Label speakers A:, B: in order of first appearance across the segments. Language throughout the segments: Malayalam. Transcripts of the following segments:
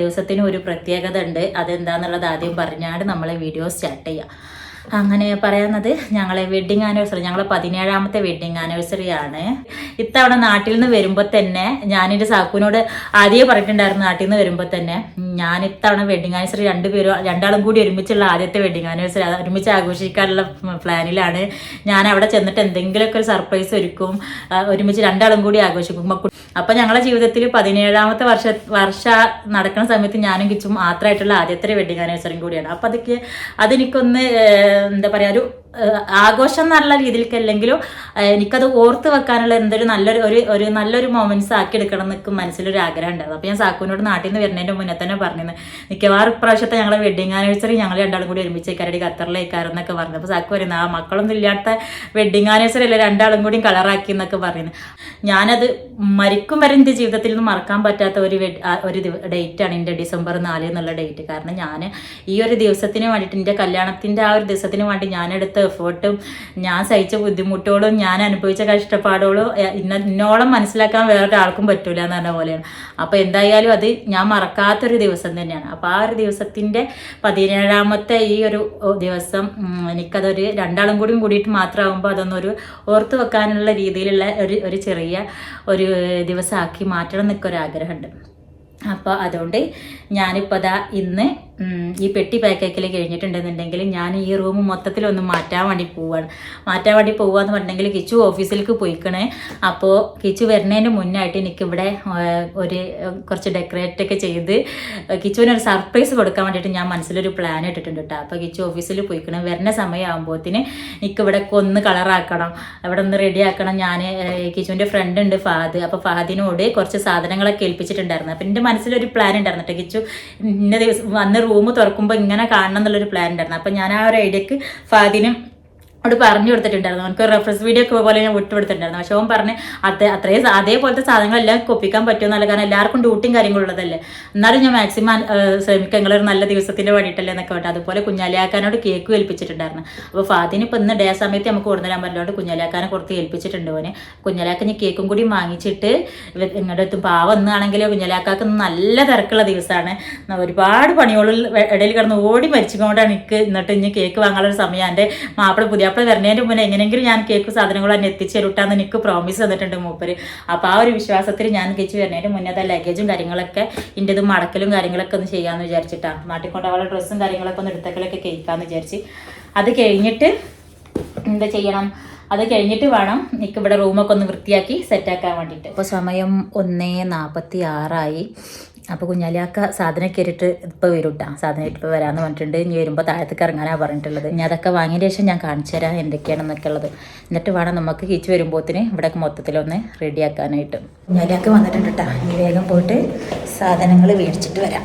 A: ദിവസത്തിന് ഒരു പ്രത്യേകത ഉണ്ട്. അതെന്താന്നുള്ളത് ആദ്യം പറഞ്ഞാണ് നമ്മളെ വീഡിയോ സ്റ്റാർട്ട് ചെയ്യാം. അങ്ങനെ പറയുന്നത് ഞങ്ങളെ വെഡിങ് ആനിവേഴ്സറി ഞങ്ങളെ പതിനേഴാമത്തെ വെഡിങ് ആനിവേഴ്സറി ആണ്. ഇത്തവണ നാട്ടിൽ നിന്ന് വരുമ്പോൾ തന്നെ ഞാൻ എന്റെ സാക്കുവിനോട് ആദ്യമേ പറഞ്ഞിട്ടുണ്ടായിരുന്നു നാട്ടിൽ നിന്ന് വരുമ്പോൾ തന്നെ ഞാൻ ഇത്തവണ വെഡിങ് ആനിവേഴ്സറി രണ്ടുപേരും രണ്ടാളും കൂടി ഒരുമിച്ചുള്ള ആദ്യത്തെ വെഡിങ് ആനിവേഴ്സറി ഒരുമിച്ച് ആഘോഷിക്കാനുള്ള പ്ലാനിലാണ്. ഞാൻ അവിടെ ചെന്നിട്ട് എന്തെങ്കിലുമൊക്കെ ഒരു സർപ്രൈസ് ഒരുക്കും ഒരുമിച്ച് രണ്ടാളും കൂടി ആഘോഷിക്കും അപ്പം ഞങ്ങളുടെ ഞങ്ങളെ ജീവിതത്തിൽ പതിനേഴാമത്തെ വർഷ വർഷ നടക്കുന്ന സമയത്ത് ഞാനും കിച്ചും മാത്രമായിട്ടുള്ള ആദ്യത്തെ വെഡിങ് ആനിവേഴ്സറിയും കൂടിയാണ്. അപ്പോൾ അതൊക്കെ അതെനിക്കൊന്ന് എന്താ പറയുക ഒരു ആഘോഷം എന്നുള്ള രീതിയിലേക്കല്ലെങ്കിലും എനിക്കത് ഓർത്ത് വെക്കാനുള്ള എന്തൊരു നല്ലൊരു ഒരു ഒരു നല്ലൊരു മൊമെന്റ്സ് ആക്കി എടുക്കണം എന്നൊക്കെ മനസ്സിലൊരു ആഗ്രഹം ഉണ്ടായിരുന്നു അപ്പൊ ഞാൻ സാക്കുവിനോട് നാട്ടിൽ നിന്ന് വരുന്നതിന്റെ മുന്നേ തന്നെ പറഞ്ഞിരുന്നു. മിക്കവാറും ഇപ്രാവശ്യത്തെ ഞങ്ങളെ വെഡിങ് ആനിവേഴ്സറി ഞങ്ങൾ രണ്ടാളും കൂടി ഒരുമിച്ച് കരടി ഖത്തറിലേക്കാരും എന്നൊക്കെ പറഞ്ഞു അപ്പൊ സാക്കു പറയുന്നത് ആ മക്കളൊന്നും ഇല്ലാത്ത വെഡിങ് ആനിവേഴ്സറി അല്ലേ രണ്ടാളും കൂടി കളറാക്കി എന്നൊക്കെ പറയുന്നു. ഞാനത് മരിക്കും വരെ എന്റെ ജീവിതത്തിൽ നിന്ന് മറക്കാൻ പറ്റാത്ത ഒരു ഒരു ഡേറ്റ് ആണ് എന്റെ ഡിസംബർ നാല് എന്നുള്ള ഡേറ്റ് കാരണം ഞാൻ ഈ ഒരു ദിവസത്തിന് വേണ്ടിയിട്ട് എന്റെ കല്യാണത്തിന്റെ ആ ഒരു ദിവസത്തിന് വേണ്ടി ഞാൻ എടുത്ത എഫേർട്ടും ഞാൻ സഹിച്ച ബുദ്ധിമുട്ടുകളും ഞാൻ അനുഭവിച്ച കഷ്ടപ്പാടുകളും ഇന്ന ഇന്നോളം മനസ്സിലാക്കാൻ വേറെ വേറൊരാൾക്കും പറ്റൂല എന്ന് പറഞ്ഞ പോലെയാണ്. അപ്പോൾ എന്തായാലും അത് ഞാൻ മറക്കാത്തൊരു ദിവസം തന്നെയാണ്. അപ്പോൾ ആ ഒരു ദിവസത്തിന്റെ പതിനേഴാമത്തെ ഈ ഒരു ദിവസം എനിക്കതൊരു രണ്ടാളും കൂടിയും കൂടിയിട്ട് മാത്രമാകുമ്പോൾ അതൊന്നൊരു ഓർത്ത് വെക്കാനുള്ള രീതിയിലുള്ള ഒരു ഒരു ചെറിയ ഒരു ദിവസമാക്കി മാറ്റണം എന്നൊക്കെ ഒരു ആഗ്രഹമുണ്ട്. അപ്പോൾ അതുകൊണ്ട് ഞാനിപ്പോൾ അതാ ഇന്ന് ഈ പെട്ടി പാക്കേക്കിൽ കഴിഞ്ഞിട്ടുണ്ടെന്നുണ്ടെങ്കിൽ ഞാൻ ഈ റൂം മൊത്തത്തിലൊന്ന് മാറ്റാൻ വേണ്ടി പോവാണ്. മാറ്റാൻ വേണ്ടി പോവാന്ന് പറഞ്ഞിട്ടുണ്ടെങ്കിൽ കിച്ചു ഓഫീസിലേക്ക് പോയിക്കണേ. അപ്പോൾ കിച്ചു വരുന്നതിന് മുന്നായിട്ട് എനിക്കിവിടെ ഒരു കുറച്ച് ഡെക്കറേറ്റ് ഒക്കെ ചെയ്ത് കിച്ചുവിന് ഒരു സർപ്രൈസ് കൊടുക്കാൻ വേണ്ടിയിട്ട് ഞാൻ മനസ്സിലൊരു പ്ലാൻ ഇട്ടിട്ടുണ്ട് കേട്ടോ അപ്പോൾ കിച്ചു ഓഫീസിൽ പോയിക്കണം. വരുന്ന സമയമാകുമ്പോഴത്തേന് എനിക്കിവിടെ ഒന്ന് കളറാക്കണം ഇവിടെ ഒന്ന് റെഡി ആക്കണം. ഞാൻ കിച്ചുവിന്റെ ഫ്രണ്ട് ഉണ്ട് ഫാദ് അപ്പോൾ ഫാദിനോട് കുറച്ച് സാധനങ്ങളൊക്കെ ഏൽപ്പിച്ചിട്ടുണ്ടായിരുന്നു. അപ്പം എന്റെ മനസ്സിലൊരു പ്ലാൻ ഉണ്ടായിരുന്നു കേട്ടോ കിച്ചു. ഇന്ന ദിവസം വന്ന് റൂം തുറക്കുമ്പോൾ ഇങ്ങനെ കാണണം എന്നുള്ളൊരു പ്ലാൻ ഉണ്ടായിരുന്നു അപ്പോൾ ഞാൻ ആ ഒരു ഐഡിയക്ക് ഫഹദിനും അവിടെ പറഞ്ഞു കൊടുത്തിട്ടുണ്ടായിരുന്നു. അവനക്ക് റെഫറൻസ് വീഡിയോ ഒക്കെ പോലെ ഞാൻ വിട്ടു കൊടുത്തിട്ടുണ്ടായിരുന്നു. പക്ഷെ അവൻ പറഞ്ഞ് അത് അത്രയും അതേപോലത്തെ സാധനങ്ങളെല്ലാം കൊപ്പിക്കാൻ പറ്റുമെന്നല്ല കാരണം എല്ലാവർക്കും ഡ്യൂട്ടിയും കാര്യങ്ങളും ഉള്ളതല്ലേ. എന്നാലും ഞാൻ മാക്സിമം ശ്രമിക്കാം. ഒരു നല്ല ദിവസത്തിന് വേണ്ടിയിട്ടല്ലേ എന്നൊക്കെ പറഞ്ഞു. അതുപോലെ കുഞ്ഞാലിയാക്കാനോട് കേക്ക് ഏൽപ്പിച്ചിട്ടുണ്ടായിരുന്നു. അപ്പോൾ ഫാദിന് ഇപ്പം ഇന്ന് ഡേ സമയത്ത് നമുക്ക് കൊണ്ടുവരാൻ പറ്റുകൊണ്ട് കുഞ്ഞാലിയാക്കാനെ കൊടുത്ത് ഏൽപ്പിച്ചിട്ടുണ്ട് അവന് കുഞ്ഞാലിയാക്ക ഞാൻ കേക്കും കൂടി വാങ്ങിച്ചിട്ട് ഇങ്ങോട്ട് എത്തും പാവം എന്നാണെങ്കിലോ കുഞ്ഞാലിയാക്കാക്ക് നല്ല തിരക്കുള്ള ദിവസമാണ്. ഒരുപാട് പണികളിൽ ഇടയിൽ കിടന്ന് ഓടി മരിച്ചുകൊണ്ടാണ് എനിക്ക് എന്നിട്ട് ഇനി കേക്ക് വാങ്ങാനുള്ള സമയം. എന്റെ മാപ്പിള പുതിയാപ്പിള വരുന്നതിന്റെ മുന്നേ എങ്ങനെയെങ്കിലും ഞാൻ കേക്ക് സാധനങ്ങൾ തന്നെ എത്തിച്ചു തരൂട്ടാന്ന് എനിക്ക് പ്രോമിസ് തന്നിട്ടുണ്ട് മൂപ്പര്. അപ്പോൾ ആ ഒരു വിശ്വാസത്തിൽ ഞാൻ കേച്ച് വരുന്നതിന്റെ മുന്നേ അത് ലഗേജും കാര്യങ്ങളൊക്കെ ഇതിന്റെ മടക്കലും കാര്യങ്ങളൊക്കെ ഒന്ന് ചെയ്യാമെന്ന് വിചാരിച്ചിട്ടാണ് നാട്ടിൽ കൊണ്ട് ഡ്രസ്സും കാര്യങ്ങളൊക്കെ ഒന്ന് എടുത്തക്കലൊക്കെ കേൾക്കാമെന്ന് വിചാരിച്ച്. അത് കഴിഞ്ഞിട്ട് എന്താ ചെയ്യണം? അത് കഴിഞ്ഞിട്ട് വേണം എനിക്ക് ഇവിടെ റൂമൊക്കെ ഒന്ന് വൃത്തിയാക്കി സെറ്റാക്കാൻ വേണ്ടിയിട്ട് ഇപ്പോൾ സമയം ഒന്നേ നാൽപ്പത്തി ആറായി അപ്പോൾ കുഞ്ഞാലിയാക്ക സാധനം കയറിയിട്ട് ഇപ്പോൾ വരും കേട്ടോ സാധനം ഇപ്പോൾ വരാമെന്ന് പറഞ്ഞിട്ടുണ്ട്. ഇനി വരുമ്പോൾ താഴത്തേക്ക് ഇറങ്ങാനാണ് പറഞ്ഞിട്ടുള്ളത്. ഇനി അതൊക്കെ വാങ്ങിയതിന് ശേഷം ഞാൻ കാണിച്ചു തരാം എന്തൊക്കെയാണെന്നൊക്കെ ഉള്ളത്. എന്നിട്ട് വേണം നമുക്ക് കീച്ച് വരുമ്പോഴത്തേന് ഇവിടെ മൊത്തത്തിലൊന്ന് റെഡിയാക്കാനായിട്ട് കുഞ്ഞാലിയാക്ക വന്നിട്ടുണ്ട് കേട്ടോ ഇനി വേഗം പോയിട്ട് സാധനങ്ങൾ മേടിച്ചിട്ട് വരാം.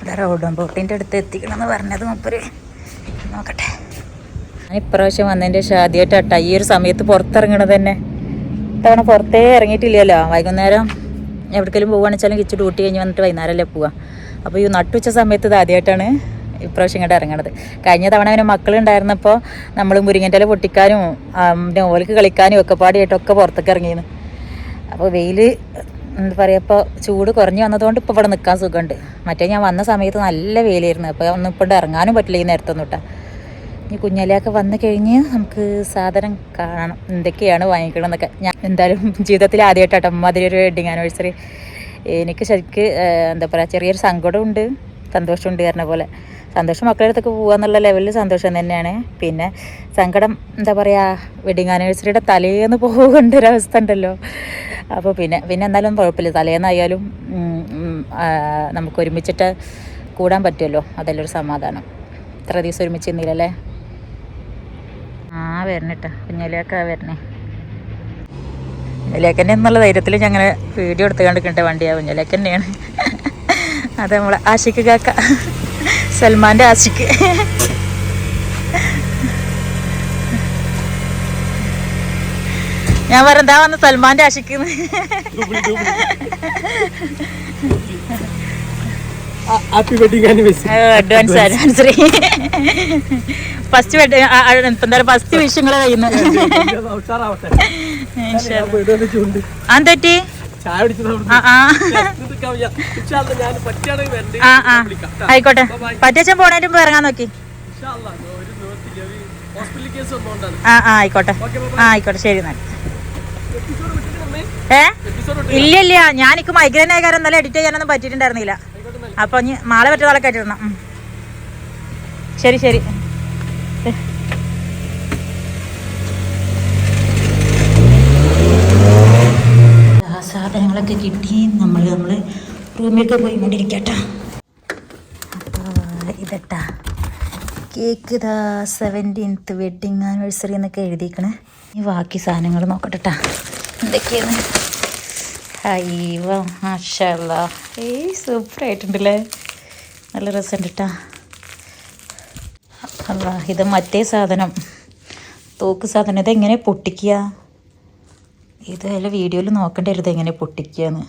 A: ഇവിടെ റോഡും ബോട്ടിന്റെ അടുത്ത് എത്തിക്കണമെന്ന് പറഞ്ഞത് മുപ്പര്. നോക്കട്ടെ. ഞാൻ ഇപ്രാവശ്യം വന്നതിന്റെ ശേഷം ആദ്യമായിട്ടാ ഈ ഒരു സമയത്ത് പുറത്തിറങ്ങണത് തന്നെ. ഇത്തവണ പുറത്തേ ഇറങ്ങിയിട്ടില്ലല്ലോ. വൈകുന്നേരം എവിടേക്കെങ്കിലും പോകുകയാണെന്ന് വെച്ചാലും കിച്ച് ഡ്യൂട്ടി കഴിഞ്ഞ് വന്നിട്ട് വൈകുന്നേരമല്ലേ പോവുക അപ്പോൾ ഈ നട്ടുച്ച സമയത്ത് ഇത് ആദ്യമായിട്ടാണ് ഇപ്രാവശ്യം ഇങ്ങോട്ട് ഇറങ്ങണത്. കഴിഞ്ഞ തവണ പിന്നെ മക്കളുണ്ടായിരുന്നപ്പോൾ നമ്മൾ മുരിങ്ങന്റെ ഇല പൊട്ടിക്കാനും ഓലക്ക് കളിക്കാനും ഒക്കെ പാടിയായിട്ടൊക്കെ പുറത്തേക്ക് ഇറങ്ങിയിരുന്നു അപ്പോൾ വെയിൽ എന്താ പറയുക ഇപ്പോൾ ചൂട് കുറഞ്ഞു വന്നതുകൊണ്ട് ഇപ്പോൾ ഇവിടെ നിൽക്കാൻ സുഖമുണ്ട്. മറ്റേ ഞാൻ വന്ന സമയത്ത് നല്ല വെയിലായിരുന്നു. അപ്പോൾ ഒന്നും ഇപ്പോൾ ഇറങ്ങാനും പറ്റില്ല ഈ നേരത്തൊന്നും കേട്ടോ ഈ കുഞ്ഞാലിയൊക്കെ വന്നു കഴിഞ്ഞ് നമുക്ക് സാധനം കാണണം. എന്തൊക്കെയാണ് വാങ്ങിക്കണം എന്നൊക്കെ ഞാൻ എന്തായാലും ജീവിതത്തിൽ ആദ്യമായിട്ടാട്ടോ അമ്മാതിരി ഒരു വെഡിങ് ആനിവേഴ്സറി എനിക്ക് ശരിക്ക് എന്താ പറയുക ചെറിയൊരു സങ്കടമുണ്ട് സന്തോഷമുണ്ട് പറഞ്ഞ പോലെ. സന്തോഷം മക്കളുടെ അടുത്തൊക്കെ പോകാന്നുള്ള ലെവലിൽ സന്തോഷം തന്നെയാണ്. പിന്നെ സങ്കടം എന്താ പറയുക വെഡിങ് ആനിവേഴ്സറിയുടെ തലേന്ന് പോകേണ്ട ഒരു അവസ്ഥ ഉണ്ടല്ലോ. അപ്പോൾ പിന്നെ പിന്നെ എന്നാലും കുഴപ്പമില്ല. തലേന്നായാലും നമുക്ക് ഒരുമിച്ചിട്ട് കൂടാൻ പറ്റുമല്ലോ. അതല്ലേ ഒരു സമാധാനം. ഇത്ര ദിവസം ഒരുമിച്ച് നിന്നില്ലല്ലേ? വരണട്ടാ. കുഞ്ഞിലേക്ക് വരണേ. കുഞ്ഞിലേക്കന്നെ എന്നുള്ള ധൈര്യത്തിൽ ഞങ്ങൾ വീഡിയോ എടുത്ത് കണ്ടിട്ടുണ്ട് വണ്ടിയാ കുഞ്ഞിലേക്ക് തന്നെയാണ് അത് നമ്മളെ ആഷിക്ക് കാക്ക. സൽമാന്റെ ആഷിക്ക് ഞാൻ പറഞ്ഞാ വന്ന് സൽമാന്റെ ആഷിക്ക് അഡ്വാൻസ് ആനിവേഴ്സറി ഫസ്റ്റ് എന്താ ഫസ്റ്റ് വിഷയങ്ങളെ കഴിയുന്നു. അതെറ്റി ആയിക്കോട്ടെ. പറ്റച്ചൻ മുമ്പ് ഇറങ്ങാൻ നോക്കി. ആ ആ ആയിക്കോട്ടെ. ആ ആയിക്കോട്ടെ. ശരി എന്നാൽ ഏ? ഇല്ല ഇല്ല. ഞാൻ എനിക്ക് മൈഗ്രൈൻ ആയ കാരണം ഇന്നലെ എഡിറ്റ് ചെയ്യാനൊന്നും പറ്റിയിട്ടുണ്ടായിരുന്നില്ല. അപ്പൊ ഇനി മാള പറ്റുന്ന ആളൊക്കെ ആയിട്ടിടണം ശരി ശരി ആ സാധനങ്ങളൊക്കെ കിട്ടി. നമ്മൾ നമ്മൾ റൂമിലേക്ക് പോയി കൊണ്ടിരിക്കട്ടാ ഇതട്ടാ. കേക്ക് ഇതാ സെവന്റീൻത്ത് വെഡിങ് ആനിവേഴ്സറി എന്നൊക്കെ എഴുതിക്കണേ ഈ ബാക്കി സാധനങ്ങൾ നോക്കട്ടെട്ടാ. എന്തൊക്കെയാണ്? അയ്യോ മാഷല്ല ഏയ് സൂപ്പർ ആയിട്ടുണ്ടല്ലേ? നല്ല രസമുണ്ട് കേട്ടാ അല്ല ഇത് മറ്റേ സാധനം. തോക്ക് സാധനം. ഇതെങ്ങനെ പൊട്ടിക്കുക? ഇത് അല്ല വീഡിയോയിൽ നോക്കേണ്ടി എങ്ങനെ പൊട്ടിക്കുകയെന്ന്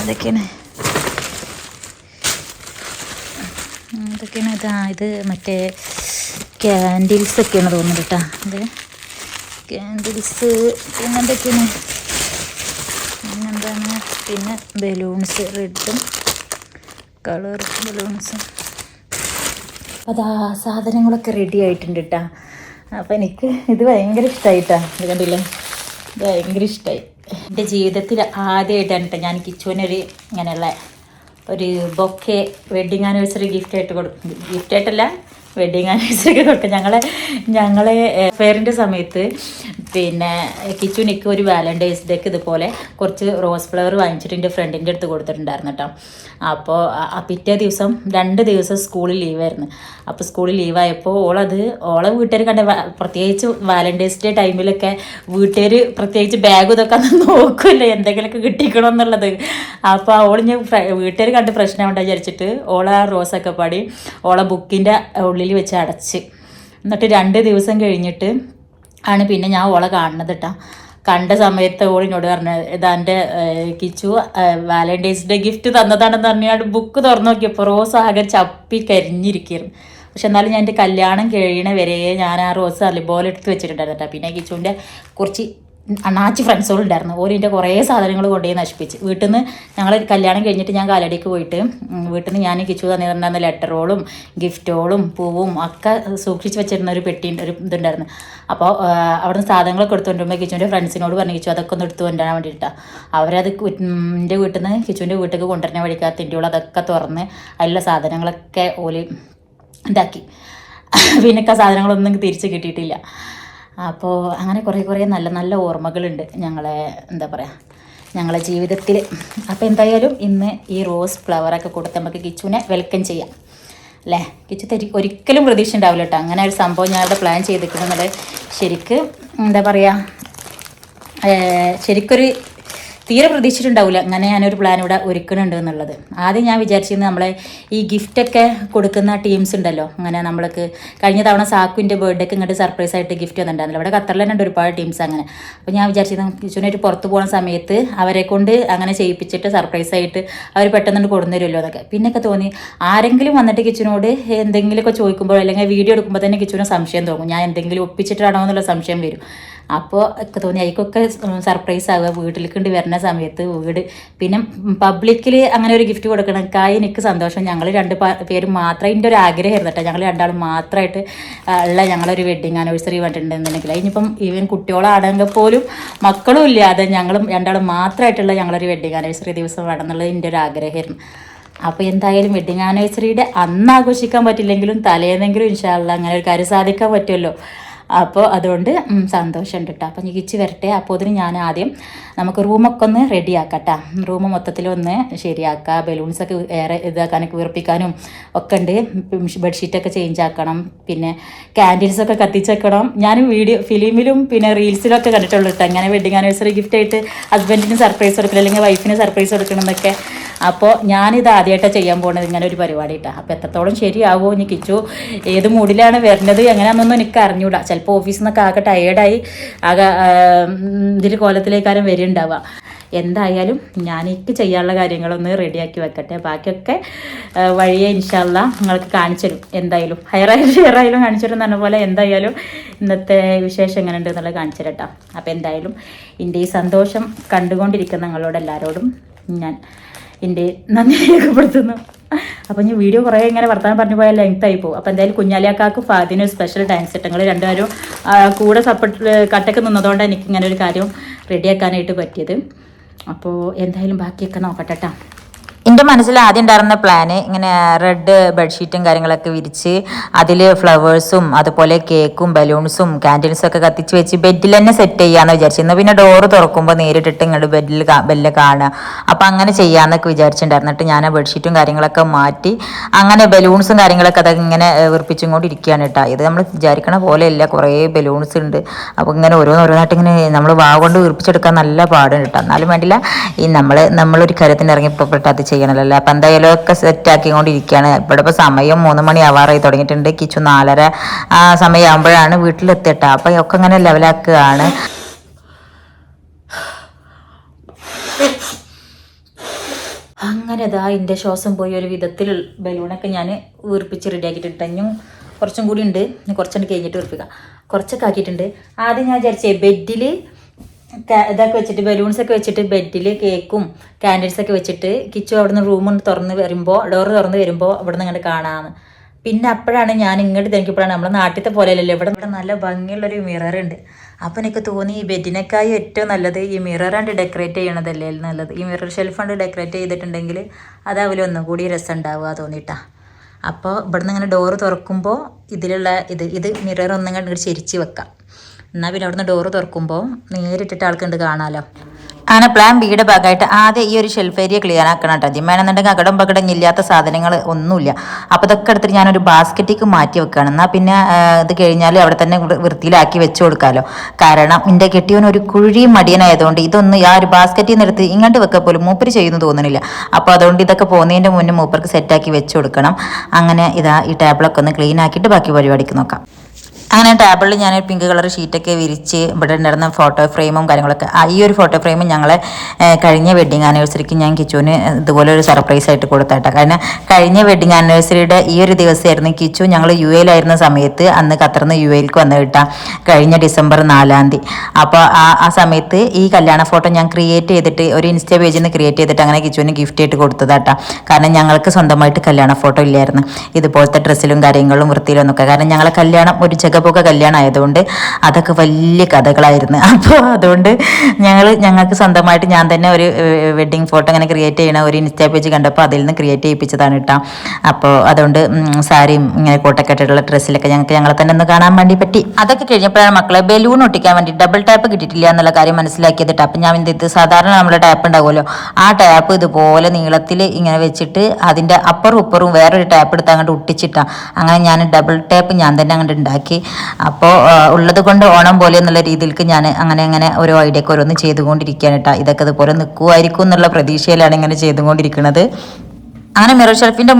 A: അതൊക്കെയാണ്. അതൊക്കെയാണ് ഇതാ ഇത് മറ്റേ ക്യാൻഡിൽസ് ഒക്കെയാണ് തോന്നുന്നത് കേട്ടോ. ഇത് ക്യാൻഡിൽസ് പിന്നെ എന്തൊക്കെയാണ് പിന്നെന്താണ്? പിന്നെ ബലൂൺസ് റെഡും കളർ ബലൂൺസും അതാ സാധനങ്ങളൊക്കെ റെഡി ആയിട്ടുണ്ട് കേട്ടാ. അപ്പം എനിക്ക് ഇത് ഭയങ്കര ഇഷ്ടമായിട്ടാ ഇത് കണ്ടില്ലേ? ഭയങ്കര ഇഷ്ടമായി എന്റെ ജീവിതത്തിൽ ആദ്യമായിട്ടാണ് കേട്ടോ ഞാൻ കിച്ചുവിനൊരു ഇങ്ങനെയുള്ള ഒരു ബൊക്കെ വെഡിങ് ആനിവേഴ്സറി ഗിഫ്റ്റ് ആയിട്ട് കൊടുക്കും ഗിഫ്റ്റായിട്ടല്ല വെഡിങ് ആനിവേഴ്സറി ഒക്കെ കൊടുക്കും. ഞങ്ങളെ ഞങ്ങളെ ഫെയറിന്റെ സമയത്ത് പിന്നെ കിച്ചു നിക്ക് ഒരു വാലന്റൈൻസ് ഡേക്ക് ഇതുപോലെ കുറച്ച് റോസ് ഫ്ലവർ വാങ്ങിച്ചിട്ട് എന്റെ ഫ്രണ്ടിന്റെ അടുത്ത് കൊടുത്തിട്ടുണ്ടായിരുന്നു കേട്ടോ. അപ്പോൾ പിറ്റേ ദിവസം രണ്ട് ദിവസം സ്കൂളിൽ ലീവായിരുന്നു അപ്പോൾ സ്കൂളിൽ ലീവായപ്പോൾ ഓളത് ഓളെ വീട്ടുകാർ കണ്ട പ്രത്യേകിച്ച് വാലന്റൈൻസ് ഡേ ടൈമിലൊക്കെ വീട്ടുകാർ പ്രത്യേകിച്ച് ബാഗ് ഇതൊക്കെ ഒന്ന് നോക്കുമല്ലോ എന്തെങ്കിലുമൊക്കെ കിട്ടിക്കണം എന്നുള്ളത്. അപ്പോൾ ഓൾ ഞാൻ വീട്ടുകാർ കണ്ട് പ്രശ്നം ഉണ്ടാ വിചാരിച്ചിട്ട് ഓളെ റോസൊക്കെ പാടി ഓളെ ബുക്കിന്റെ ഉള്ളിൽ വെച്ച് അടച്ച്. എന്നിട്ട് രണ്ട് ദിവസം കഴിഞ്ഞിട്ട് ആണ് പിന്നെ ഞാൻ ഓളെ കാണുന്നത് കേട്ടോ കണ്ട സമയത്ത് ഓളിനോട് പറഞ്ഞത് ഇതാ എന്റെ കിച്ചു വാലന്റൈൻസ് ഡേ ഗിഫ്റ്റ് തന്നതാണെന്ന് പറഞ്ഞാൽ ബുക്ക് തുറന്നു നോക്കിയപ്പോൾ റോസ് ആകെ ചപ്പി കരിഞ്ഞിരിക്കുന്നു പക്ഷെ എന്നാലും ഞാൻ എന്റെ കല്യാണം കഴിയണ വരെ ഞാൻ ആ റോസ് അതുപോലെ എടുത്ത് വെച്ചിട്ടുണ്ടായിരുന്നു കേട്ടോ പിന്നെ കിച്ചുവിന്റെ കുറച്ച് അണ്ണാച്ചി ഫ്രണ്ട്സുകളുണ്ടായിരുന്നു. ഓരിന്റെ കുറേ സാധനങ്ങൾ കൊണ്ടുപോയി നശിപ്പിച്ച്. വീട്ടിൽ നിന്ന് ഞങ്ങൾ കല്യാണം കഴിഞ്ഞിട്ട് ഞാൻ കാലടിക്ക് പോയിട്ട് വീട്ടിൽ നിന്ന് ഞാൻ കിച്ചു തന്നിട്ടുണ്ടായിരുന്ന ലെറ്ററോളും ഗിഫ്റ്റോളും പൂവും ഒക്കെ സൂക്ഷിച്ച് വെച്ചിരുന്ന ഒരു പെട്ടി ഒരു ഇതുണ്ടായിരുന്നു. അപ്പോൾ അവിടെ നിന്ന് സാധനങ്ങളൊക്കെ എടുത്തുകൊണ്ടുമ്പോൾ കിച്ചുവിന്റെ ഫ്രണ്ട്സിനോട് പറഞ്ഞു കിച്ചു അതൊക്കെ ഒന്ന് എടുത്തു കൊണ്ടുവരാൻ വേണ്ടിയിട്ടാണ് അവരത് എന്റെ വീട്ടിൽ നിന്ന് കിച്ചുവിന്റെ വീട്ടിലേക്ക് കൊണ്ടുവരുന്ന വഴിക്ക് ആ തിന്റെ അതൊക്കെ തുറന്ന് അതിലുള്ള സാധനങ്ങളൊക്കെ ഓൽ ഇതാക്കി. പിന്നെ സാധനങ്ങളൊന്നും തിരിച്ച് കിട്ടിയിട്ടില്ല. അപ്പോൾ അങ്ങനെ കുറേ കുറേ നല്ല നല്ല ഓർമ്മകളുണ്ട് ഞങ്ങളെ എന്താ പറയുക ഞങ്ങളെ ജീവിതത്തിൽ അപ്പോൾ എന്തായാലും ഇന്ന് ഈ റോസ് ഫ്ലവറൊക്കെ കൊടുത്ത് നമുക്ക് കിച്ചുവിനെ വെൽക്കം ചെയ്യാം. അല്ലേ? കിച്ചു തരി ഒരിക്കലും പ്രതീക്ഷ ഉണ്ടാവില്ല കേട്ടോ. അങ്ങനെ ഒരു സംഭവം ഞങ്ങളുടെ പ്ലാൻ ചെയ്തിരിക്കുന്നത് ശരിക്ക് എന്താ പറയുക ശരിക്കൊരു തീരെ പ്രതീക്ഷിച്ചിട്ടുണ്ടാവില്ല അങ്ങനെ ഞാനൊരു പ്ലാൻ ഇവിടെ ഒരുക്കുന്നുണ്ട് എന്നുള്ളത്. ആദ്യം ഞാൻ വിചാരിച്ചിരുന്നത് നമ്മളെ ഈ ഗിഫ്റ്റൊക്കെ കൊടുക്കുന്ന ടീംസ് ഉണ്ടല്ലോ. അങ്ങനെ നമ്മൾക്ക് കഴിഞ്ഞ തവണ സാക്കുവിന്റെ ബർത്ത്ഡേക്ക് ഇങ്ങോട്ട് സർപ്രൈസ് ആയിട്ട് ഗിഫ്റ്റ് വന്നിട്ടുണ്ടായിരുന്നല്ലോ. ഇവിടെ ഖത്തറിൽ തന്നെ ഒരുപാട് ടീംസ് അങ്ങനെ. അപ്പോൾ ഞാൻ വിചാരിച്ചിരുന്നു കിച്ചുവിനായിട്ട് പുറത്ത് പോകുന്ന സമയത്ത് അവരെ കൊണ്ട് അങ്ങനെ ചെയ്യിപ്പിച്ചിട്ട് സർപ്രൈസ് ആയിട്ട് അവർ പെട്ടെന്ന് കൊടുന്നു തരുമല്ലോ എന്നൊക്കെ. പിന്നെയൊക്കെ തോന്നി ആരെങ്കിലും വന്നിട്ട് കിച്ചനോട് എന്തെങ്കിലുമൊക്കെ ചോദിക്കുമ്പോൾ അല്ലെങ്കിൽ വീഡിയോ എടുക്കുമ്പോൾ തന്നെ കിച്ചനോ സംശയം തോന്നും. ഞാൻ എന്തെങ്കിലും ഒപ്പിച്ചിട്ടാണോ എന്നുള്ള സംശയം വരും. അപ്പോൾ ഒക്കെ തോന്നി അതിക്കൊക്കെ സർപ്രൈസ് ആവുക വീട്ടിലേക്ക് കൊണ്ട് വരുന്ന സമയത്ത് വീട്. പിന്നെ പബ്ലിക്കിൽ അങ്ങനെ ഒരു ഗിഫ്റ്റ് കൊടുക്കണക്കായി എനിക്ക് സന്തോഷം. ഞങ്ങൾ രണ്ട് പേര് മാത്രം എന്റെ ഒരു ആഗ്രഹമായിരുന്നു കേട്ടോ. ഞങ്ങൾ രണ്ടാളും മാത്രമായിട്ട് ഉള്ള ഞങ്ങളൊരു വെഡിങ് ആനിവേഴ്സറി വേണ്ടിയിട്ടുണ്ടെന്നുണ്ടെങ്കിൽ ഇനിയിപ്പം ഈവൻ കുട്ടികളാണെങ്കിൽ പോലും മക്കളും ഇല്ലാതെ ഞങ്ങളും രണ്ടാളും മാത്രമായിട്ടുള്ള ഞങ്ങളൊരു വെഡിങ് ആനിവേഴ്സറി ദിവസം വേണം എന്നുള്ളത് എന്റെ ഒരു ആഗ്രഹമായിരുന്നു. അപ്പോൾ എന്തായാലും വെഡിങ് ആനിവേഴ്സറിയുടെ അന്ന് ആഘോഷിക്കാൻ പറ്റില്ലെങ്കിലും തലേന്നെങ്കിലും ഇൻഷാല്ല അങ്ങനെ ഒരു കാര്യം സാധിക്കാൻ പറ്റുമല്ലോ. അപ്പോൾ അതുകൊണ്ട് സന്തോഷമുണ്ട് കേട്ടോ അപ്പം കിച്ച് വരട്ടെ. അപ്പോൾ അതിന് ഞാൻ ആദ്യം നമുക്ക് റൂമൊക്കെ ഒന്ന് റെഡിയാക്കട്ടെ. റൂം മൊത്തത്തിലൊന്ന് ശരിയാക്കുക ബലൂൺസൊക്കെ ഏറെ ഇതാക്കാനൊക്കെ വീർപ്പിക്കാനും ഒക്കെ ഉണ്ട് ബെഡ്ഷീറ്റൊക്കെ ചേഞ്ച് ആക്കണം പിന്നെ ക്യാൻഡിൽസൊക്കെ കത്തിച്ചേക്കണം ഞാൻ വീഡിയോ ഫിലിമിലും പിന്നെ റീൽസിലൊക്കെ കണ്ടിട്ടുള്ളൂ കേട്ടോ അങ്ങനെ വെഡിങ് ആനിവേഴ്സറി ഗിഫ്റ്റ് ആയിട്ട് ഹസ്ബൻഡിന് സർപ്രൈസ് കൊടുക്കണം അല്ലെങ്കിൽ വൈഫിന് സർപ്രൈസ് കൊടുക്കണം എന്നൊക്കെ. അപ്പോൾ ഞാനിത് ആദ്യമായിട്ടാണ് ചെയ്യാൻ പോകുന്നത് ഇങ്ങനെ ഒരു പരിപാടി ഇട്ടാ അപ്പോൾ എത്രത്തോളം ശരിയാവുമോ ഇനി കിച്ചു? ഏത് മൂഡിലാണ് വരുന്നത് എങ്ങനെയാണെന്നൊന്നും എനിക്ക് അറിഞ്ഞൂടാ ചിലപ്പോൾ ഓഫീസിൽ നിന്നൊക്കെ ആകെ ടയേർഡായി ആകെ ഇതിൽ കോലത്തിലേക്കാരും വരുന്നുണ്ടാവുക
B: എന്തായാലും ഞാൻ എനിക്ക് ചെയ്യാനുള്ള കാര്യങ്ങളൊന്ന് റെഡിയാക്കി വെക്കട്ടെ. ബാക്കിയൊക്കെ വഴിയെ ഇൻഷാല്ല നിങ്ങൾക്ക് കാണിച്ചു തരും. എന്തായാലും ഹയറായാലും ഷെയറായാലും കാണിച്ചു തരും പറഞ്ഞ പോലെ എന്തായാലും ഇന്നത്തെ വിശേഷം എങ്ങനെ ഉണ്ട് എന്നുള്ളത് കാണിച്ചു തരാം കേട്ടോ അപ്പോൾ എന്തായാലും എന്റെ ഈ സന്തോഷം കണ്ടുകൊണ്ടിരിക്കുന്ന നിങ്ങളോട് എല്ലാവരോടും ഞാൻ എന്റെ നന്ദി രേഖപ്പെടുത്തുന്നു. അപ്പം ഞാൻ വീഡിയോ കുറേ ഇങ്ങനെ വർത്തമാനം പറഞ്ഞു പോയാൽ ലെങ്ത് ആയി പോകും. അപ്പം എന്തായാലും കുഞ്ഞാലിയാക്കാക്ക് ഫാദിന് ഒരു സ്പെഷ്യൽ ഡാൻസ് ഇട്ടങ്ങൾ. രണ്ടുപേരും കൂടെ സപ്പോർട്ട് കട്ടക്ക് നിന്നതുകൊണ്ട് എനിക്ക് ഇങ്ങനെ ഒരു കാര്യം റെഡിയാക്കാനായിട്ട് പറ്റിയത്. അപ്പോൾ എന്തായാലും ബാക്കിയൊക്കെ നോക്കട്ടെ കേട്ടോ
A: എന്റെ മനസ്സിൽ ആദ്യം ഉണ്ടായിരുന്ന പ്ലാന് ഇങ്ങനെ റെഡ് ബെഡ്ഷീറ്റും കാര്യങ്ങളൊക്കെ വിരിച്ച് അതിൽ ഫ്ലവേഴ്സും അതുപോലെ കേക്കും ബലൂൺസും കാൻഡിൽസും ഒക്കെ കത്തിച്ച് വെച്ച് ബെഡിൽ തന്നെ സെറ്റ് ചെയ്യാന്ന് വിചാരിച്ചിരുന്നു പിന്നെ ഡോറ് തുറക്കുമ്പോൾ നേരിട്ടിട്ട് ഇങ്ങോട്ട് ബെഡിൽ ബെല്ല് കാണുക. അപ്പം അങ്ങനെ ചെയ്യാന്നൊക്കെ വിചാരിച്ചിട്ടുണ്ടായിരുന്നിട്ട് ഞാൻ ബെഡ്ഷീറ്റും കാര്യങ്ങളൊക്കെ മാറ്റി അങ്ങനെ ബലൂൺസും കാര്യങ്ങളൊക്കെ അതൊക്കെ ഇങ്ങനെ ഏഹ്, കൊണ്ട് കൊണ്ടിരിക്കുകയാണ് കേട്ടോ. ഇത് നമ്മൾ വിചാരിക്കണ പോലെയല്ല. കുറേ ബലൂൺസ് ഉണ്ട്. അപ്പോൾ ഇങ്ങനെ ഓരോന്നോരോന്നായിട്ട് ഇങ്ങനെ നമ്മൾ വാ കൊണ്ട് വീർപ്പിച്ചെടുക്കാൻ നല്ല പാടുണ്ട് കേട്ടോ. എന്നാലും വേണ്ടില്ല. ഈ നമ്മൾ നമ്മളൊരു കാര്യത്തിന് ഇറങ്ങിപ്പെട്ട് അത് ചെയ്യണമല്ലോ അപ്പം എന്തായാലും ഒക്കെ സെറ്റ് ആക്കിക്കൊണ്ടിരിക്കുകയാണ്. ഇവിടെ ഇപ്പോൾ സമയം മൂന്ന് മണി ആവാറായി തുടങ്ങിയിട്ടുണ്ട്. കിച്ചു നാലര സമയമാകുമ്പോഴാണ് വീട്ടിലെത്തിയിട്ട. അപ്പം ഒക്കെ ഇങ്ങനെ ലെവലാക്കുകയാണ്.
B: അങ്ങനെ ഇതാ എന്റെ ശ്വാസം പോയി ഒരു വിധത്തിൽ ബലൂണൊക്കെ ഞാൻ വീർപ്പിച്ച് റെഡിയാക്കിയിട്ടുണ്ട് ഇനിയും കുറച്ചും കൂടി ഉണ്ട്. കുറച്ചുകൊണ്ട് കഴിഞ്ഞിട്ട് വീർപ്പിക്കാം. കുറച്ചൊക്കെ ആക്കിയിട്ടുണ്ട്. ആദ്യം ഞാൻ വിചാരിച്ചേ ബെഡിൽ ഇതൊക്കെ വെച്ചിട്ട് ബലൂൺസ് ഒക്കെ വെച്ചിട്ട് ബെഡിൽ കേക്കും കാൻഡിൽസ് ഒക്കെ വെച്ചിട്ട് കിച്ചു അവിടുന്ന് റൂം തുറന്ന് വരുമ്പോൾ ഡോർ തുറന്ന് വരുമ്പോൾ അവിടെ നിന്ന് ഇങ്ങോട്ട് കാണാമെന്ന് പിന്നെ അപ്പോഴാണ് ഞാൻ ഇങ്ങോട്ട് തിരക്കിയപ്പോഴാണ് നമ്മുടെ നാട്ടിലത്തെ പോലെയല്ലല്ലോ ഇവിടെ ഇവിടെ നല്ല ഭംഗിയുള്ളൊരു മിറർ ഉണ്ട്. അപ്പം എനിക്ക് തോന്നി ഈ ബെഡിനേക്കായി ഏറ്റവും നല്ലത് ഈ മിറർ കണ്ട് ഡെക്കറേറ്റ് ചെയ്യണതല്ലേ നല്ലത്. ഈ മിറർ ഷെൽഫ് കൊണ്ട് ഡെക്കറേറ്റ് ചെയ്തിട്ടുണ്ടെങ്കിൽ അതാവില്ല ഒന്നും കൂടി രസം ഉണ്ടാവുക തോന്നിയിട്ടാ അപ്പോൾ ഇവിടുന്ന് ഇങ്ങനെ ഡോറ് തുറക്കുമ്പോൾ ഇതിലുള്ള ഇത് ഇത് മിറർ ഒന്നും കണ്ടിട്ട് ചെരിച്ച് വെക്കാം. എന്നാൽ പിന്നെ അവിടുന്ന് ഡോറ് തുറക്കുമ്പോൾ നേരിട്ടിട്ട് ആൾക്കുണ്ട് കാണാലോ?
A: അങ്ങനെ പ്ലാൻ ബിയുടെ ഭാഗമായിട്ട് ആദ്യം ഈ ഒരു ഷെൽഫ് ഏരിയ ക്ലിയർ ആക്കണം കേട്ടോ ജിമ്മേണെന്നുണ്ടെങ്കിൽ അകടം പകടം ഇല്ലാത്ത സാധനങ്ങൾ ഒന്നുമില്ല. അപ്പോൾ ഇതൊക്കെ എടുത്തിട്ട് ഞാനൊരു ബാസ്ക്കറ്റിക്ക് മാറ്റി വെക്കുകയാണ്. എന്നാൽ പിന്നെ ഇത് കഴിഞ്ഞാൽ അവിടെ തന്നെ വൃത്തിയിലാക്കി വെച്ച് കൊടുക്കാമല്ലോ കാരണം എന്റെ കെട്ടിയവൻ ഒരു കുഴി മടിയനായതുകൊണ്ട് ഇതൊന്ന് ആ ഒരു ബാസ്ക്കറ്റിൽ നിന്ന് എടുത്ത് ഇങ്ങോട്ട് വെക്കാൻ പോലും മൂപ്പര് ചെയ്യുന്നു തോന്നുന്നില്ല. അപ്പോൾ അതുകൊണ്ട് ഇതൊക്കെ പോകുന്നതിന്റെ മുന്നേ മൂപ്പർക്ക് സെറ്റാക്കി വെച്ച് കൊടുക്കണം. അങ്ങനെ ഇതാ ഈ ടേബിളൊക്കെ ഒന്ന് ക്ലീൻ ആക്കിയിട്ട് ബാക്കി പരിപാടിക്ക് നോക്കാം. അങ്ങനെ ടേബിളിൽ ഞാൻ പിങ്ക് കളർ ഷീറ്റൊക്കെ വിരിച്ച് ഇവിടെ ഉണ്ടായിരുന്ന ഫോട്ടോ ഫ്രെയിമും കാര്യങ്ങളൊക്കെ ഈ ഒരു ഫോട്ടോ ഫ്രെയിം ഞങ്ങളെ കഴിഞ്ഞ വെഡിങ് ആനിവേഴ്സറിക്ക് ഞാൻ കിച്ചുവിന് ഇതുപോലെ ഒരു സർപ്രൈസ് ആയിട്ട് കൊടുത്തേട്ടാ. കാരണം കഴിഞ്ഞ വെഡിങ് ആനിവേഴ്സറിയുടെ ഈ ഒരു ദിവസമായിരുന്നു കിച്ചു ഞങ്ങൾ യു എയിലായിരുന്ന സമയത്ത് അന്ന് കത്തർന്ന് യു എയിലേക്ക് വന്ന് കിട്ടാം കഴിഞ്ഞ ഡിസംബർ നാലാം തീയതി. അപ്പോൾ ആ ആ സമയത്ത് ഈ കല്യാണ ഫോട്ടോ ഞാൻ ക്രിയേറ്റ് ചെയ്തിട്ട് ഒരു ഇൻസ്റ്റാ പേജിൽ നിന്ന് ക്രിയേറ്റ് ചെയ്തിട്ട് അങ്ങനെ കിച്ചുവിന് ഗിഫ്റ്റ് ആയിട്ട് കൊടുത്തതാട്ടാ. കാരണം ഞങ്ങൾക്ക് സ്വന്തമായിട്ട് കല്യാണ ഫോട്ടോ ഇല്ലായിരുന്നു. ഇതുപോലത്തെ ഡ്രസ്സിലും കാര്യങ്ങളും വൃത്തിയിലും ഒക്കെ. കാരണം ഞങ്ങളെ കല്യാണം ഒരു ജഗപൊക കല്യാണം ആയതുകൊണ്ട് അതൊക്കെ വലിയ കഥകളായിരുന്നു. അപ്പോൾ അതുകൊണ്ട് ഞങ്ങൾ ഞങ്ങൾക്ക് സ്വന്തമായിട്ട് ഞാൻ തന്നെ ഒരു വെഡ്ഡിങ് ഫോട്ടോ ഇങ്ങനെ ക്രിയേറ്റ് ചെയ്യണ ഒരു ഇൻസ്റ്റാ പേജ് കണ്ടപ്പോൾ അതിൽ നിന്ന് ക്രിയേറ്റ് ചെയ്യിപ്പിച്ചതാണ് കേട്ടോ അപ്പോൾ അതുകൊണ്ട് സാരിയും ഇങ്ങനെ കോട്ടൊക്കെ ഇട്ടിട്ടുള്ള ഡ്രസ്സിലൊക്കെ ഞങ്ങൾക്ക് ഞങ്ങളെ തന്നെ ഒന്ന് കാണാൻ വേണ്ടി പറ്റി. അതൊക്കെ കഴിഞ്ഞപ്പോഴാണ് മക്കളെ ബലൂൺ ഒട്ടിക്കാൻ വേണ്ടി ഡബിൾ ടാപ്പ് കിട്ടിയിട്ടില്ല എന്നുള്ള കാര്യം മനസ്സിലാക്കിയത് ട്ടോ. അപ്പം ഞാൻ എന്ത് സാധാരണ നമ്മുടെ ടാപ്പ് ഉണ്ടാവുമല്ലോ. ആ ടാപ്പ് ഇതുപോലെ നീളത്തിൽ ഇങ്ങനെ വെച്ചിട്ട് അതിന്റെ അപ്പറും ഉപ്പറും വേറൊരു ടാപ്പ് എടുത്ത് അങ്ങോട്ട് ഒട്ടിച്ചിട്ടാണ് അങ്ങനെ ഞാൻ ഡബിൾ ടാപ്പ് ഞാൻ തന്നെ അങ്ങോട്ട് ഉണ്ടാക്കി. അപ്പോൾ ഉള്ളത് കൊണ്ട് ഓണം പോലെ എന്നുള്ള രീതിയിലേക്ക് ഞാൻ അങ്ങനെ അങ്ങനെ ഓരോ ഐഡിയക്ക് ഓരോന്ന് ചെയ്തുകൊണ്ടിരിക്കുകയാണ് കേട്ടോ ഇതൊക്കെ ഇതുപോലെ നിൽക്കുമായിരിക്കും എന്നുള്ള പ്രതീക്ഷയിലാണ് ഇങ്ങനെ ചെയ്തുകൊണ്ടിരിക്കുന്നത് അങ്ങനെ മിറർ ഷെൽഫിന്റെ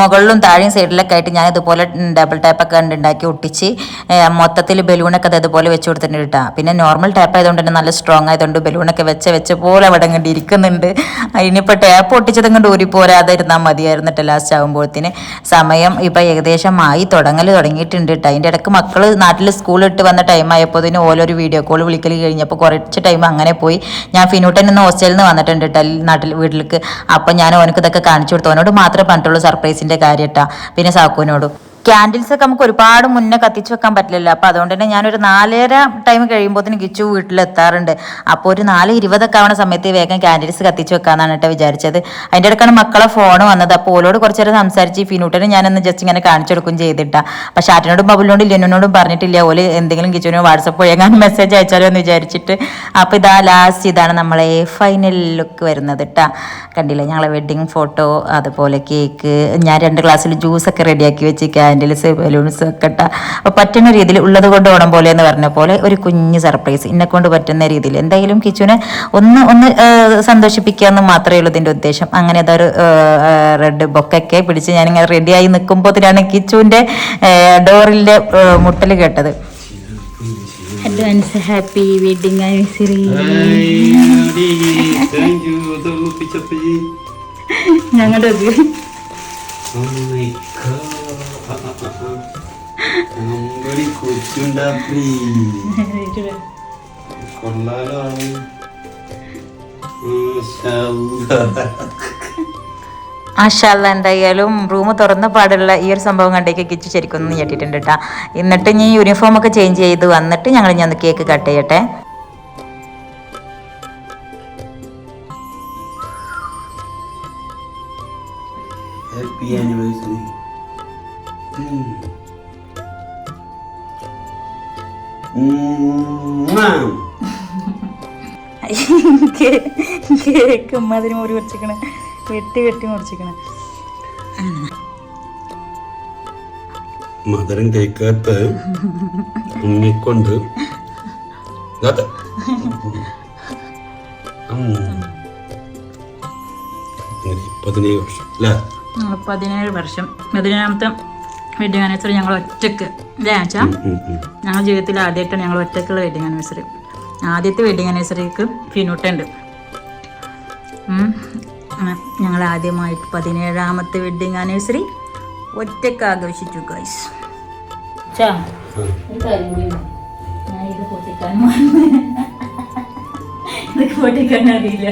A: മുകളിലും താഴെയും സൈഡിലൊക്കെ ആയിട്ട് ഞാൻ ഇതുപോലെ ഡബിൾ ടാപ്പൊക്കെ കണ്ട് ഉണ്ടാക്കി ഒട്ടിച്ച് മൊത്തത്തിൽ ബലൂണൊക്കെ അത് ഇതുപോലെ വെച്ച് കൊടുത്തിട്ടുണ്ട് കേട്ടോ. പിന്നെ നോർമൽ ടാപ്പ് ആയതുകൊണ്ട് തന്നെ നല്ല സ്ട്രോങ് ആയതുകൊണ്ട് ബലൂണൊക്കെ വെച്ച വെച്ച പോലെ അവിടെ കണ്ട് ഇരിക്കുന്നുണ്ട്. ഇനിയിപ്പോൾ ടാപ്പ് ഒട്ടിച്ചതും കൊണ്ട് ഊരി പോരാതെ ഇരുന്നാൽ മതിയായിരുന്നു കേട്ടോ ലാസ്റ്റ് ആകുമ്പോഴത്തേന് സമയം ഇപ്പം ഏകദേശം ആയി തുടങ്ങൽ തുടങ്ങിയിട്ടുണ്ട് കേട്ടോ അതിന്റെ ഇടയ്ക്ക് മക്കൾ നാട്ടിൽ സ്കൂളിട്ട് വന്ന ടൈം ആയപ്പോൾ ഇതിന് ഓരോരു വീഡിയോ കോൾ വിളിക്കൽ കഴിഞ്ഞപ്പോൾ കുറച്ച് ടൈം അങ്ങനെ പോയി. ഞാൻ ഫിനൂട്ടൻ ഇന്ന് ഹോസ്റ്റലിൽ നിന്ന് വന്നിട്ടുണ്ട് കേട്ടോ നാട്ടിൽ വീട്ടിലേക്ക്. അപ്പം ഞാൻ ഓനക്ക് ഇതൊക്കെ കാണിച്ചു കൊടുത്തു. അവനോട് മാത്രമേ പറഞ്ഞിട്ടുള്ളൂ സർപ്രൈസിന്റെ കാര്യം കേട്ടോ പിന്നെ സാക്കുവിനോടും. ക്യാൻഡിൽസ് ഒക്കെ നമുക്ക് ഒരുപാട് മുന്നേ കത്തിച്ചു വെക്കാൻ പറ്റില്ലല്ലോ. അപ്പോൾ അതുകൊണ്ട് തന്നെ ഞാനൊരു നാലര ടൈം കഴിയുമ്പോൾ കഴിയുമ്പോഴത്തേന് കിച്ചു വീട്ടിലെത്താറുണ്ട്. അപ്പോൾ ഒരു നാല് ഇരുപതൊക്കെ ആവണ സമയത്ത് വേഗം ക്യാൻഡിൽസ് കത്തിച്ചു വെക്കാന്നാണ് കേട്ടോ വിചാരിച്ചത്. അതിന്റെ ഇടയ്ക്കാണ് മക്കളെ ഫോൺ വന്നത്. അപ്പോൾ ഓലോട് കുറച്ച് നേരം സംസാരിച്ച് ഫിനൂട്ടനെ ഞാനൊന്ന് ജസ്റ്റ് ഇങ്ങനെ കാണിച്ചു കൊടുക്കും ചെയ്തിട്ടാ. പക്ഷെ ആറ്റിനോടും ബബുലിനോടും ലിനുനോടും പറഞ്ഞിട്ടില്ല. ഓൽ എന്തെങ്കിലും കിച്ചുവിനോ വാട്സപ്പ് വഴിയെങ്ങാനും മെസ്സേജ് അയച്ചാലോ എന്ന് വിചാരിച്ചിട്ട്. അപ്പോൾ ഇതാ ലാസ്റ്റ് ഇതാണ് നമ്മളെ ഫൈനൽ ലുക്ക് വരുന്നത് കേട്ടാ കണ്ടില്ലേ? ഞങ്ങളെ വെഡ്ഡിങ് ഫോട്ടോ അതുപോലെ കേക്ക് ഞാൻ രണ്ട് ഗ്ലാസ്സിൽ ജ്യൂസൊക്കെ റെഡിയാക്കി വെച്ച് ക്യാൻഡിൽസ് ബലൂൺസ് ഒക്കെ ഇട്ട അപ്പോൾ പറ്റുന്ന രീതിയിൽ ഉള്ളത് കൊണ്ട് ഓണം പോലെ എന്ന് പറഞ്ഞ പോലെ ഒരു കുഞ്ഞ് സർപ്രൈസ് എന്നെ കൊണ്ട് പറ്റുന്ന രീതിയിൽ. എന്തായാലും കിച്ചുവിനെ ഒന്ന് ഒന്ന് സന്തോഷിപ്പിക്കുക എന്ന് മാത്രമേ ഉള്ളൂ ഇതിന്റെ ഉദ്ദേശം. അങ്ങനെ അതൊരു റെഡ് ബൊക്കൊക്കെ പിടിച്ച് ഞാനിങ്ങനെ റെഡിയായി നിൽക്കുമ്പോഴത്തേനാണ് കിച്ചുവിന്റെ ഡോറിന്റെ മുട്ടൽ കേട്ടത്. Advance happy wedding anniversary. ഞങ്ങളുടെ
C: Masya Allah.
D: മാഷാല്ല എന്തായാലും റൂം തുറന്ന പാടുള്ള ഈ ഒരു സംഭവം കണ്ടേക്ക് കിച്ചു ശരിക്കും ഒന്ന് ഞെട്ടിട്ടുണ്ട് കേട്ടാ എന്നിട്ട് ഞാൻ യൂണിഫോം ഒക്കെ ചേഞ്ച് ചെയ്ത് വന്നിട്ട് ഞങ്ങൾ ഞാൻ കേക്ക് കട്ട് ചെയ്യട്ടെ
C: Happy anniversary.
A: കേക്ക് ഉമ്മാതിരി മുറി മുറിച്ചിക്കണ വെട്ടി വെട്ടി മുറിച്ചിക്കണ
C: മധുരം കേൾക്കാത്ത ഉണ്ണിക്കൊണ്ട് ഇതാത്ത. ഉം. അങ്ങനെ പതിനേഴ് വർഷം അല്ലേ
A: പതിനേഴ് വർഷം പതിനേഴാമത്തെ വെഡിങ് ആനിവേഴ്സറി ഞങ്ങൾ ഒറ്റയ്ക്ക്. അല്ലേ ആച്ചാ ഞങ്ങൾ ജീവിതത്തിൽ ആദ്യമായിട്ടാണ് ഞങ്ങൾ ഒറ്റക്കുള്ള വെഡിങ് ആനിവേഴ്സറി ആദ്യത്തെ വെഡിങ് ആനിവേഴ്സറിക്ക് ഫിനുട്ടുണ്ട് ഞങ്ങൾ ആദ്യമായിട്ട് പതിനേഴാമത്തെ വെഡിങ് ആനിവേഴ്സറി ഒറ്റയ്ക്ക് ആഘോഷിച്ചു ഗൈസ് പൊട്ടിക്കാൻ അറിയില്ല.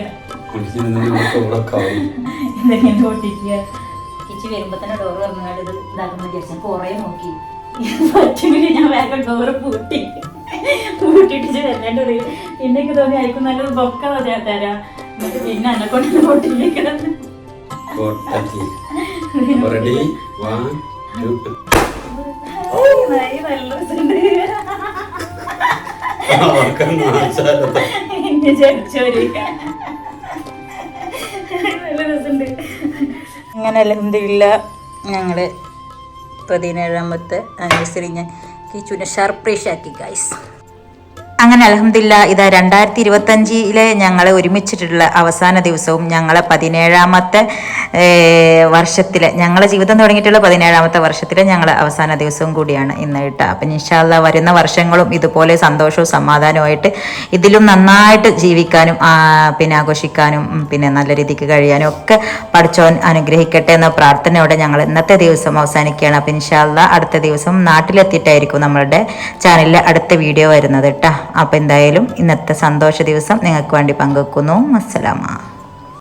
A: കിച്ചി വരുമ്പോ തന്നെ ഡോർ തുറന്നുകൊണ്ട് ഇത് ഇതാക്കുന്ന വിചാരിച്ചു കൊറേ നോക്കി. പറ്റുമെങ്കിൽ ഞാൻ വേഗം ഡോറ് പൂട്ടി. പൂട്ടിട്ട് വരേണ്ട പിന്നെ എനിക്ക് തോന്നി ആയിരിക്കും നല്ലൊരു ബൊക്ക തരാ തരാം എന്നിട്ട് പിന്നെ എന്നെ കൊണ്ട്
C: two.
A: നല്ല രസമുണ്ട്. അങ്ങനെ അലഹമില്ല ഞങ്ങൾ പതിനേഴാമത്തെ ആനിവേഴ്സറി ഞാൻ കിച്ചുവിനെ സർപ്രൈസ് ആക്കി ഗൈസ്
D: അങ്ങനെ അലഹമില്ല ഇതാ രണ്ടായിരത്തി ഇരുപത്തഞ്ചിലെ ഞങ്ങൾ ഒരുമിച്ചിട്ടുള്ള അവസാന ദിവസവും ഞങ്ങളെ പതിനേഴാമത്തെ വർഷത്തിലെ ഞങ്ങളെ ജീവിതം തുടങ്ങിയിട്ടുള്ള പതിനേഴാമത്തെ വർഷത്തിലെ ഞങ്ങളെ അവസാന ദിവസവും കൂടിയാണ് ഇന്ന് കേട്ടോ അപ്പം ഇൻഷാല്ല വരുന്ന വർഷങ്ങളും ഇതുപോലെ സന്തോഷവും സമാധാനവുമായിട്ട് ഇതിലും നന്നായിട്ട് ജീവിക്കാനും പിന്നെ ആഘോഷിക്കാനും പിന്നെ നല്ല രീതിക്ക് കഴിയാനും ഒക്കെ പഠിച്ചോൻ അനുഗ്രഹിക്കട്ടെ എന്ന പ്രാർത്ഥനയോടെ ഞങ്ങൾ ഇന്നത്തെ ദിവസം അവസാനിക്കുകയാണ്. അപ്പം ഇൻഷാല്ല അടുത്ത ദിവസം നാട്ടിലെത്തിയിട്ടായിരിക്കും നമ്മളുടെ ചാനലിലെ അടുത്ത വീഡിയോ വരുന്നത് കേട്ടോ. അപ്പം എന്തായാലും ഇന്നത്തെ സന്തോഷ ദിവസം നിങ്ങൾക്ക് വേണ്ടി പങ്കുവെക്കുന്നു. അസ്സലാമ